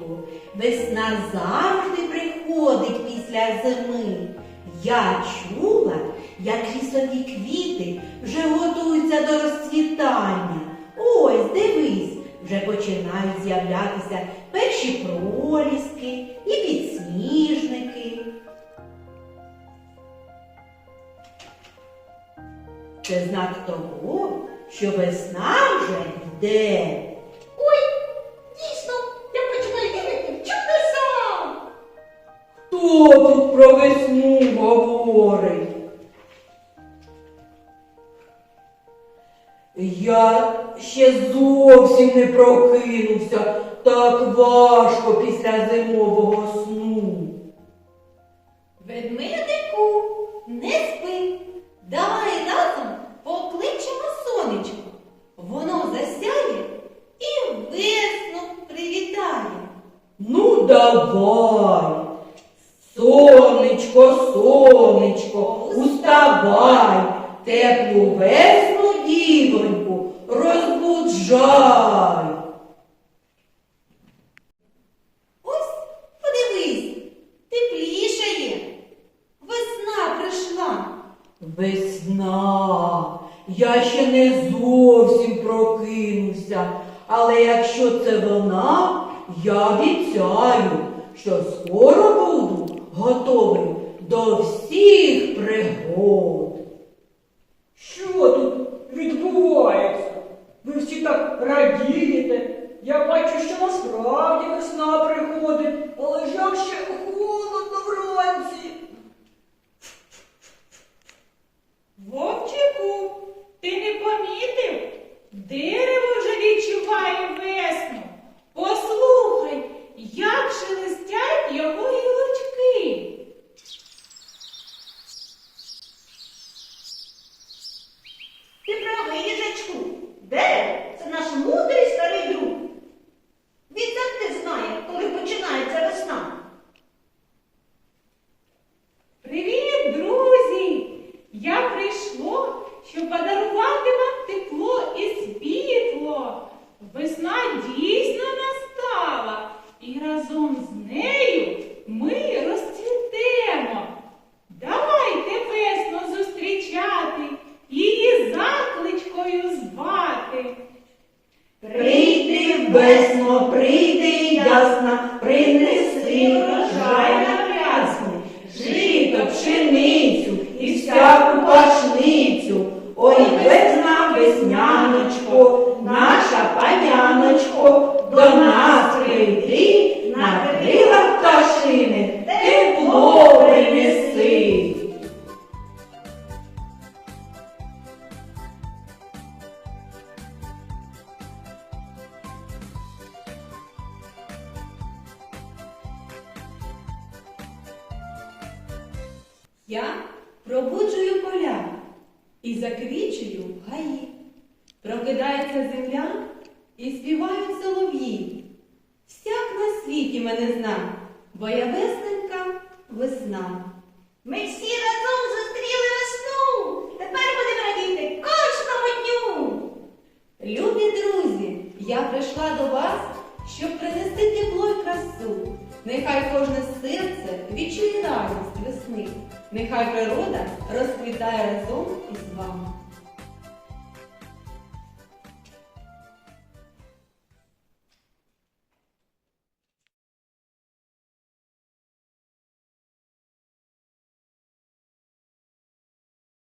горобчику. Весна завжди приходить після зими. Я чула, як лісові квіти вже готуються до розцвітання. Ось, дивись, вже починають з'являтися перші проліски і підсніжники. Це знак того, що весна вже йде. Хто про весну говорить? Я ще зовсім не прокинувся. Так важко після зимового сну. Ведмедику, не спи. Давай разом уставай, теплу весну дівоньку, розбуджай. Ось подивись, теплішає. Весна прийшла. Весна. Я ще не зовсім прокинувся, але якщо це вона, я обіцяю, що скоро буду готовий до всіх пригод. Що тут відбувається? Ви всі так радієте. Я бачу, що насправді весна приходить, але ж як ще ясна, принеси Я пробуджую поля і заквічую гаї. Прокидається земля і співають солов'ї. Всяк на світі мене зна, бо я весненька весна. Ми всі разом зустріли весну. Тепер будемо радіти кожному дню. Любі друзі, я прийшла до вас, щоб принести тепло й красу. Нехай кожне серце відчує радість захисник. Нехай природа розквітає разом із вами.